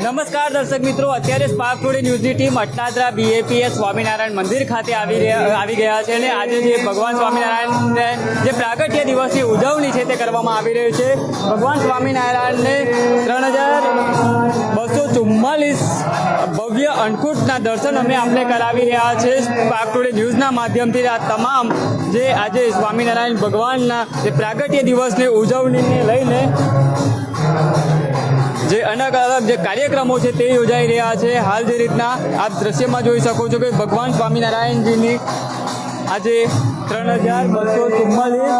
નમસ્કાર દર્શક મિત્રો, અત્યારે સ્પાર્ક ટુડે ન્યૂઝની ટીમ અટનાદરા બીએપીએસ સ્વામિનારાયણ મંદિર ખાતે આવી રહ્યા આવી ગયા છે અને આજે જે ભગવાન સ્વામિનારાયણને જે પ્રાગટ્ય દિવસની ઉજવણી છે તે કરવામાં આવી રહી છે. ભગવાન સ્વામિનારાયણને ત્રણ હજાર બસો ચુમ્માલીસ ભવ્ય અન્નકૂટના દર્શન અમે આપને કરાવી રહ્યા છે સ્પાર્ક ટુડે ન્યૂઝના માધ્યમથી. આ તમામ જે આજે સ્વામિનારાયણ ભગવાનના જે પ્રાગટ્ય દિવસની ઉજવણીને લઈને જે અલગ જે કાર્યક્રમો છે તે યોજાઈ રહ્યા છે. હાલ જે રીતના આપ દ્રશ્યમાં જોઈ શકો છો કે ભગવાન સ્વામિનારાયણજીની આજે ત્રણ હજાર બસો ચુમ્માલીસ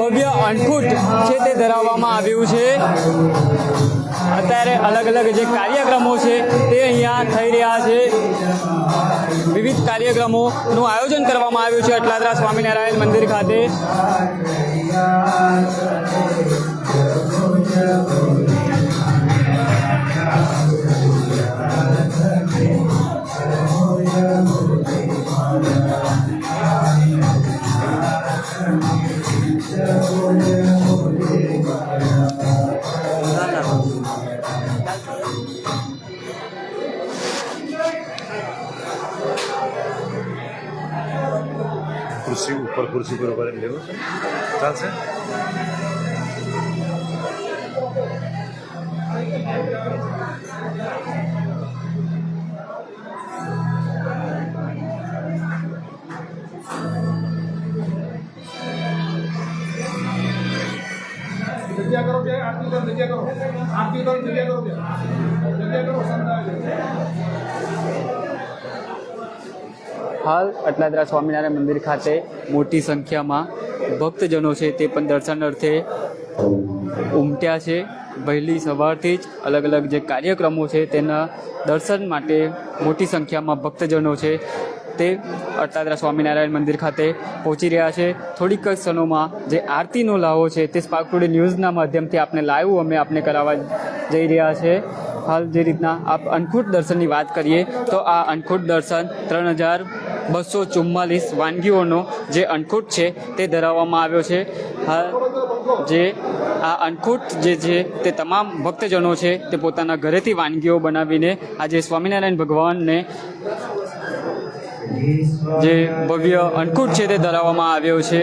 ભવ્ય અન્નકૂટ છે તે ધરાવવામાં આવ્યું છે. અત્યારે અલગ અલગ જે કાર્યક્રમો છે તે અહીંયા થઈ રહ્યા છે. વિવિધ કાર્યક્રમોનું આયોજન કરવામાં આવ્યું છે અટલાદરા સ્વામિનારાયણ મંદિર ખાતે. ખુરશી ઉપર ખુરશી પર ઊભા લેવું છે ચાલશે જગ્યા કરો કે આરતી કરો, જગ્યા કરો. આરતી કરો જગ્યા કરો જગ્યા કરો સંતાય હાલ અટલાદરા સ્વામિનારાયણ મંદિર ખાતે મોટી સંખ્યામાં ભક્તજનો છે તે પણ દર્શન અર્થે ઉમટ્યા છે. વહેલી સવારથી જ અલગ અલગ જે કાર્યક્રમો છે તેના દર્શન માટે મોટી સંખ્યામાં ભક્તજનો છે તે અટલાદરા સ્વામિનારાયણ મંદિર ખાતે પહોંચી રહ્યા છે. થોડીક જ ક્ષણોમાં જે આરતીનો લાવો છે તે સ્પાર્ક ટુડે ન્યૂઝના માધ્યમથી આપને લાઈવ અમે આપને કરાવવા જઈ રહ્યા છે. હાલ જે રીતના આપ અનખૂટ દર્શનની વાત કરીએ તો આ અનખૂટ દર્શન ત્રણ હજાર બસો ચુમ્માલીસ વાનગીઓનો જે અન્નકૂટ છે તે ધરાવવામાં આવ્યો છે. જે આ અન્નકૂટ જે છે તે તમામ ભક્તજનો છે તે પોતાના ઘરેથી વાનગીઓ બનાવીને આજે સ્વામિનારાયણ ભગવાનને જે ભવ્ય અન્નકૂટ છે તે ધરાવવામાં આવ્યો છે.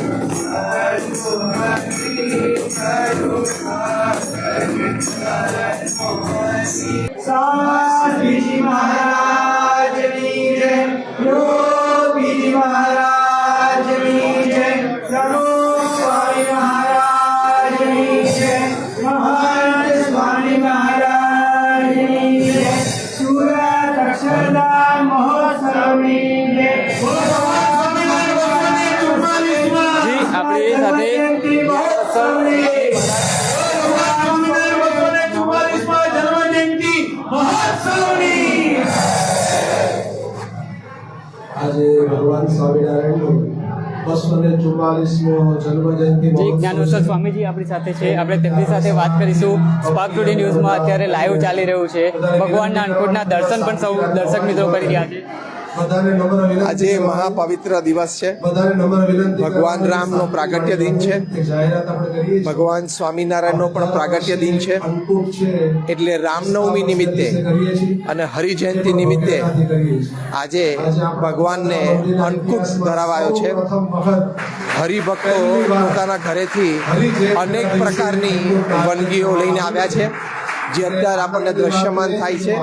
આપણી સાથે આજે ભગવાન સ્વામિનારાયણનો બસો ને ચુમ્માલીસમો જન્મ જી જ્ઞાનોસર સ્વામીજી આપણી સાથે છે. આપણે તેમની સાથે વાત કરીશું. સ્પાર્ક ટુડે ન્યૂઝમાં અત્યારે લાઈવ ચાલી રહ્યું છે. ભગવાનના અન્નકૂટના દર્શન પણ સૌ દર્શક મિત્રો કરી રહ્યા છે. આજે મહાપવિત્ર દિવસ છે. ભગવાન રામનો પ્રાગટ્ય દિન છે. ભગવાન સ્વામિનારાયણનો પણ પ્રાગટ્ય દિન છે. એટલે રામનવમી નિમિત્તે અને હરિજયંતિ નિમિત્તે. આજે ભગવાનને અન્નકૂટ ધરાવાયો છે. હરિભક્તો પોતાના ઘરેથી અનેક પ્રકારની વાનગીઓ લઈને આવ્યા છે. જે અત્યારે આપણને દ્રશ્યમાન થાય છે,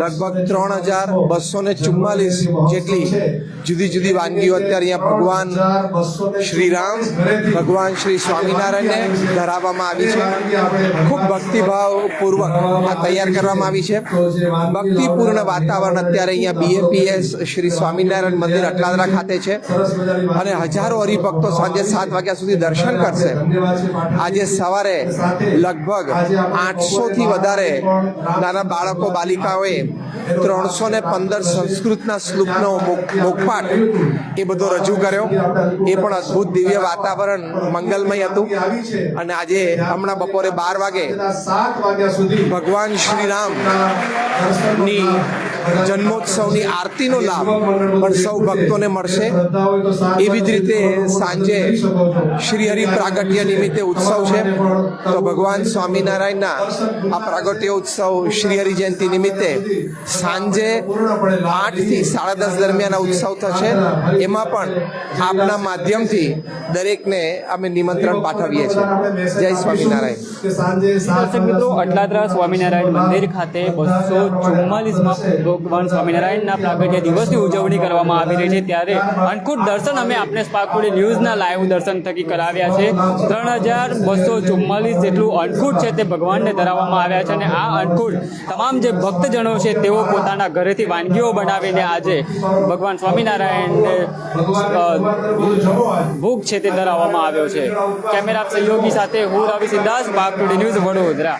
લગભગ ત્રણ હજાર બસો ને ચુમ્માલીસ જેટલી જુદી જુદી વાનગીઓ અત્યારે અહીંયા ભગવાન શ્રી રામ ભગવાન શ્રી સ્વામિનારાયણને ધરાવવામાં આવી છે. ખૂબ ભક્તિભાવ પૂર્વક આ તૈયાર કરવામાં આવી છે. ભક્તિપૂર્ણ વાતાવરણ અત્યારે અહીંયા બીએપીએસ શ્રી સ્વામિનારાયણ મંદિર અટલાદરા ખાતે છે. અને હજારો હરિભક્તો સાંજે સાત વાગ્યા સુધી દર્શન કરશે. આજે સવારે લગભગ આઠસો થી વધારે નાના બાળકો બાલિકાઓએ ત્રણસો ને પંદર સંસ્કૃતના શ્લોકનો મુખ- મુખપાઠ એ બધો રજૂ કર્યો. એ પણ અદ્ભુત દિવ્ય વાતાવરણ મંગલમય હતું. અને આજે હમણાં બપોરે બાર વાગે ભગવાન શ્રી રામની જન્મોત્સવની આરતીનો લાભ પણ સૌ ભક્તોને મળશે. એવી જ રીતે સાંજે શ્રી હરિ પ્રાગટ્ય નિમિત્તે ઉત્સવ છે. તો ભગવાન સ્વામિનારાયણના આ પ્રાગટ્ય ઉત્સવ શ્રી હરિ જયંતિ નિમિત્તે સાંજે આઠથી સાડા દસ દરમિયાન ઉત્સવ થશે. એમાં પણ આપના માધ્યમથી દરેકને અમે નિમંત્રણ પાઠવીએ છીએ. જય સ્વામિનારાયણ. મિત્રો, અટલાદરા સ્વામિનારાયણ મંદિર ખાતે બસો ચુમ્માલીસમાં ભગવાન સ્વામિનારાયણના પ્રાગટ્ય દિવસની ઉજવણી કરવામાં આવી રહી છે ત્યારે અનકુટ દર્શન અમે આપણે સ્પાર્કુડી ન્યૂઝના લાઈવ દર્શન થકી કરાવ્યા છે. ત્રણ હજાર બસો ચુમ્માલીસ જેટલું અન્નકૂટ છે તે ભગવાનને ધરાવવામાં આવ્યા છે અને આ અન્નકૂટ તમામ જે ભક્તજનો છે તેઓ પોતાના ઘરેથી વાનગીઓ બનાવીને આજે ભગવાન સ્વામિનારાયણને ભૂખ છે તે ધરાવવામાં આવ્યો છે. કેમેરા સહયોગી સાથે હું રવિ સિદ્ધાર્થ બાગ ટુડે ન્યૂઝ વડોદરા.